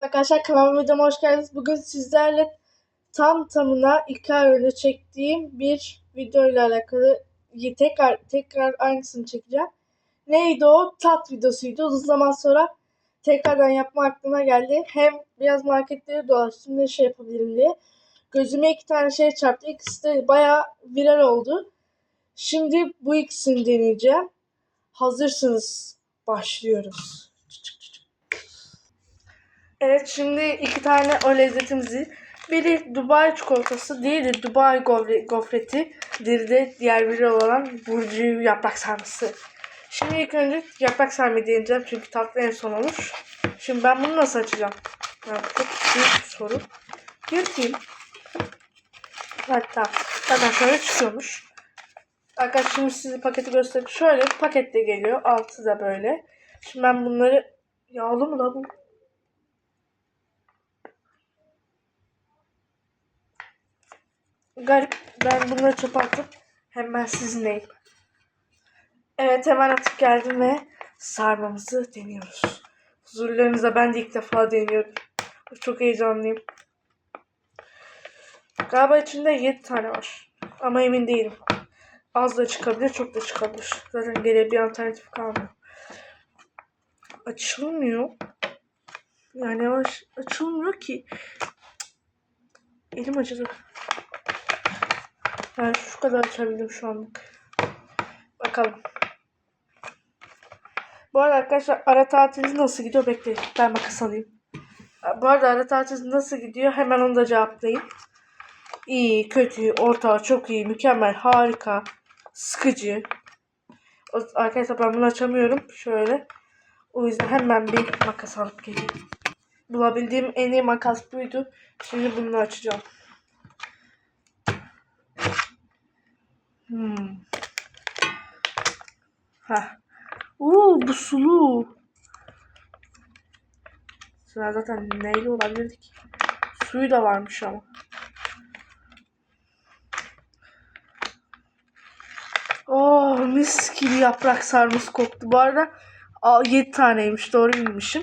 Arkadaşlar kanalıma videoma hoş geldiniz. Bugün sizlerle tam tamına iki ay önce çektiğim bir video ile alakalı tekrar tekrar aynısını çekeceğim. Neydi o? Tat videosuydu. Uzun zaman sonra tekrardan yapma aklıma geldi. Hem biraz marketleri dolaştım ne şey yapabilirim diye. Gözüme iki tane şey çarptı. İkisi de bayağı viral oldu. Şimdi bu ikisini deneyeceğim. Hazırsınız. Başlıyoruz. Evet şimdi iki tane o lezzetimizi biri Dubai çikolatası diğeri Dubai gofre- gofreti diğeri de diğer biri olan Burcu yaprak sarması. Şimdi ilk önce yaprak sarmayı deneyeceğim çünkü tatlı en son olur. Şimdi ben bunu nasıl açacağım? Çok büyük bir soru. Yırtayım. Hatta zaten şöyle çıkıyormuş. Arkadaşlar şimdi size paketi göstereyim. Şöyle pakette geliyor. Altı da böyle. Şimdi ben bunları yağlı mı la bu? Garip. Ben bunları çöpe atıp hemen sizinleyim. Evet hemen atıp geldim ve sarmamızı deniyoruz. Huzurlarınızda ben de ilk defa deniyorum. Çok heyecanlıyım. Galiba içinde 7 tane var. Ama emin değilim. Az da çıkabilir, çok da çıkabilir. Zaten geriye bir alternatif kalmıyor. Açılmıyor. Yani yavaş açılmıyor ki. Elim acıdı. Ben şu kadar açabildim şu anlık. Bakalım. Bu arada arkadaşlar ara tatiliniz nasıl gidiyor bekleyin. Ben makas alayım. Bu arada ara tatiliniz nasıl gidiyor hemen onu da cevaplayayım. İyi, kötü, orta, çok iyi, mükemmel, harika, sıkıcı. Arkadaşlar ben bunu açamıyorum. Şöyle. O yüzden hemen bir makas alıp geleyim. Bulabildiğim en iyi makas buydu. Şimdi bunu açacağım. Hmm. Heh. Bu sulu. Sıra zaten neyle olabilirdi ki? Suyu da varmış ama. Oh mis gibi yaprak sarması koktu. Bu arada 7 taneymiş doğru bilmişim.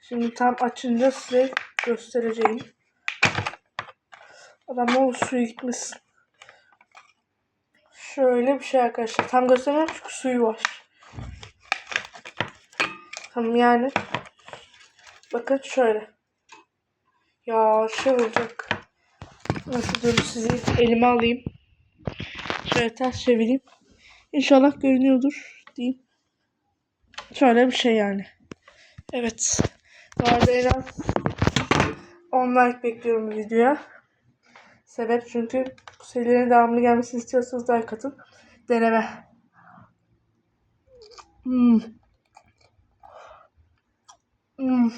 Şimdi tam açınca size göstereceğim. Adam o suyu gitmesin. Şöyle bir şey arkadaşlar. Tam göstermiyorum çünkü suyu var. Tamam yani. Bakın şöyle. Ya şey olacak. Nasıl dur sizi elime alayım. Şöyle ters çevireyim. İnşallah görünüyordur diyeyim. Şöyle bir şey yani. Evet. Bu arada en az 10 like bekliyorum videoya. Sebep çünkü serilerin devamlı gelmesini istiyorsanız like atın. Deneme. Hmm. Hmm.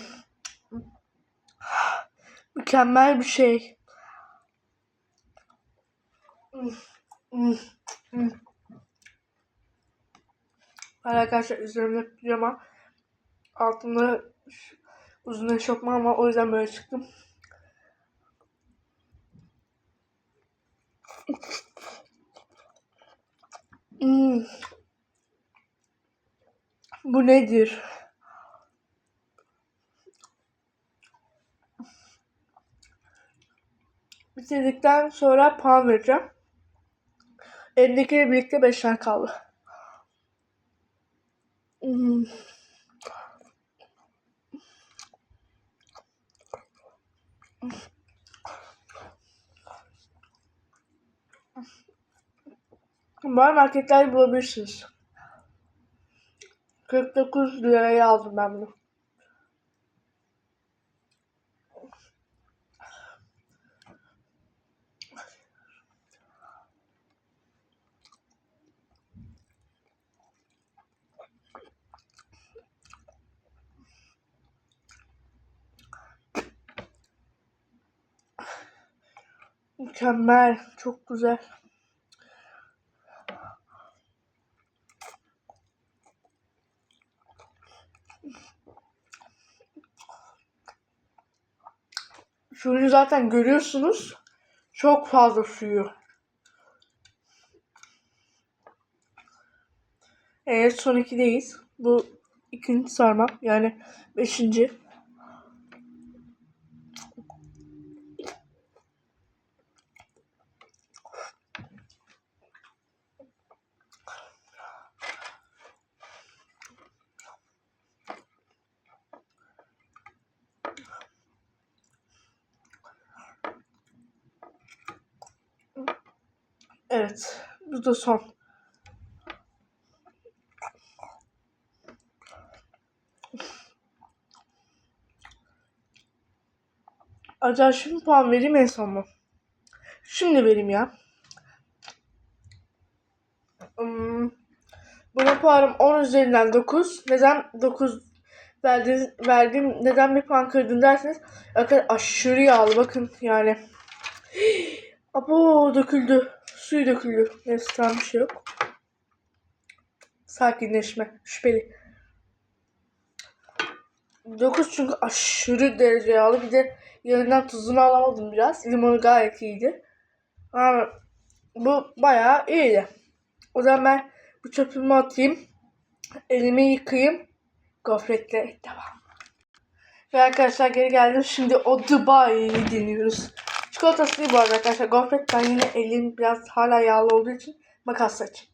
Mükemmel bir şey. Hmm. Hmm. Hmm. Arkadaşlar üzerimde pijama altımda uzun eşofman var o yüzden böyle çıktım. Hmm. Bu nedir? Bitirdikten sonra puan vereceğim. Elindekiyle birlikte 5 tane kaldı. Hmm. Var marketlerde bulabilirsiniz. 49 liraya aldım ben bunu. Mükemmel. Çok güzel. Suyunu zaten görüyorsunuz. Çok fazla suyu. Evet son ikideyiz. Bu ikinci sarma yani beşinci. Evet. Bu da son. Acaba şimdi puan vereyim en son mu? Şimdi vereyim ya. Hmm, buna puanım 10 üzerinden 9. Neden 9 verdiğiniz, verdiğim neden bir puan kırdın derseniz bakın aşırı yağlı bakın yani. Abo döküldü. Suyu döküldü. Neyse tamam bir şey yok. Sakinleşme. Şüpheli. 9 çünkü aşırı derece yağlı. Bir de yanından tuzunu alamadım biraz. Limonu gayet iyiydi. Ama bu bayağı iyiydi. O zaman ben bu çöpümü atayım. Elimi yıkayayım. Gofretle devam. Ve arkadaşlar geri geldim. Şimdi o Dubai'yi deniyoruz. Çikolatası değil bu arada arkadaşlar. Gofret ben yine elim biraz hala yağlı olduğu için makas açayım.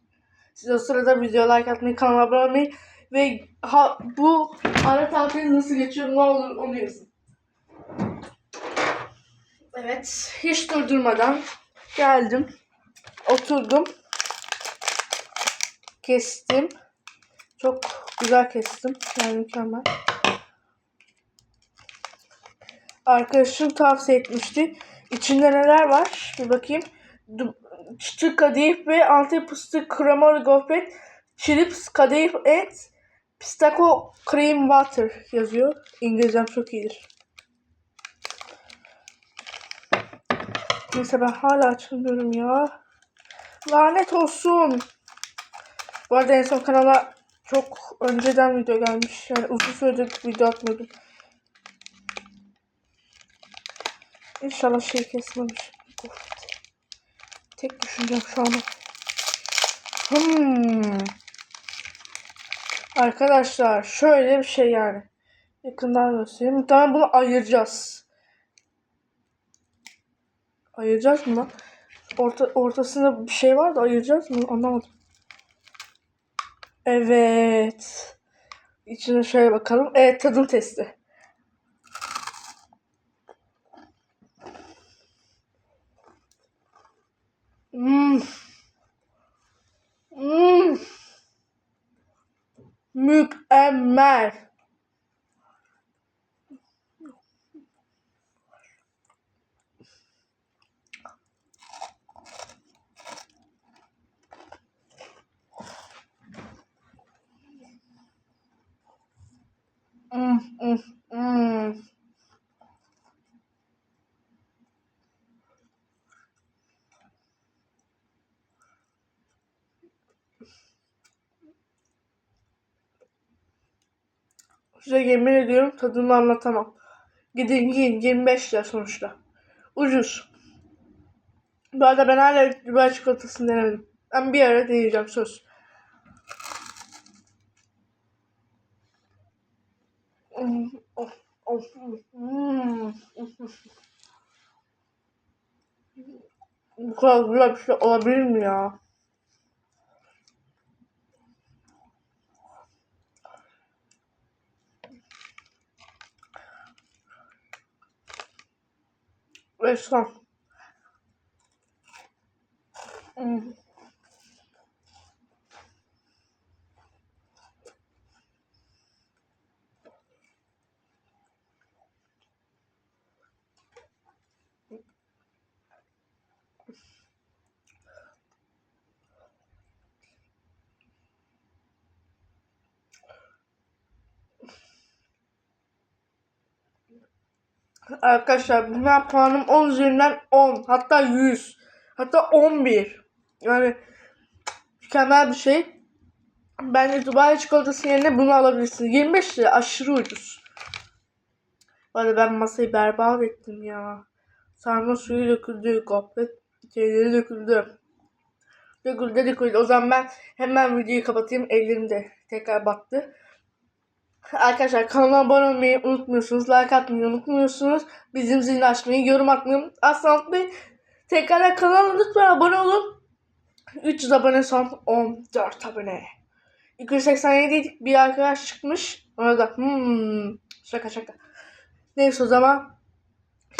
Siz o sırada video like atmayı, kanala abone olmayı ve ha, bu ara tatil nasıl geçiyor ne olur onu yazın. Evet. Hiç durdurmadan geldim. Oturdum. Kestim. Çok güzel kestim. Yani mükemmel. Arkadaşım tavsiye etmişti. İçinde neler var? Bir bakayım. Çıtır kadayıf ve antep fıstık kremalı gofret. Chips, kadayıf et, pistako cream water yazıyor. İngilizcem çok iyidir. Neyse ben hala açamıyorum ya. Lanet olsun. Bu arada en son kanala çok önceden video gelmiş. Yani uzun süredir video atmadım. İnşallah şey kesmemiş. Tek düşüncem şu an. Hmm. Arkadaşlar şöyle bir şey yani. Yakından göstereyim. Muhtemelen bunu ayıracağız. Ayıracağız mı lan? Orta, ortasında bir şey var da ayıracağız mı? Anlamadım. Evet. İçine şöyle bakalım. Evet tadım testi. Hmm. Hmm. Mükemmel. Mm, Size yemin ediyorum tadını anlatamam. Gidin yiyin 25 lira sonuçta. Ucuz. Bu arada ben hala Dubai çikolatasını denemedim. Ben bir ara deneyeceğim söz. Bu kadar güzel bir şey olabilir mi ya? Ve son. Arkadaşlar buna puanım 10 üzerinden 10 hatta 100 hatta 11 yani mükemmel bir şey. Bence Dubai çikolatası yerine bunu alabilirsiniz. 25 lira aşırı ucuz. Arada ben masayı berbat ettim ya. Sarma suyu döküldü, gofret şeyleri döküldü. Döküldü döküldü. O zaman ben hemen videoyu kapatayım. Ellerim de tekrar battı. Arkadaşlar kanala abone olmayı unutmuyorsunuz. Like atmayı unutmuyorsunuz. Bizim zilini açmayı, yorum atmayı asla unutmayın. Tekrar kanala lütfen abone olun. 300 abone son 14 abone. 287 idik bir arkadaş çıkmış. Orada hmm, şaka şaka. Neyse o zaman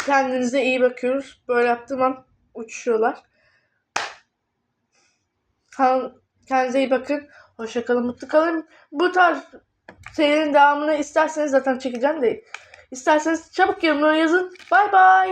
kendinize iyi bakıyoruz. Böyle yaptığım an uçuşuyorlar. Kan- Kendinize iyi bakın. Hoşça kalın, mutlu kalın. Bu tarz serinin devamını isterseniz zaten çekeceğim de. İsterseniz çabuk yorumlara yazın. Bay bay.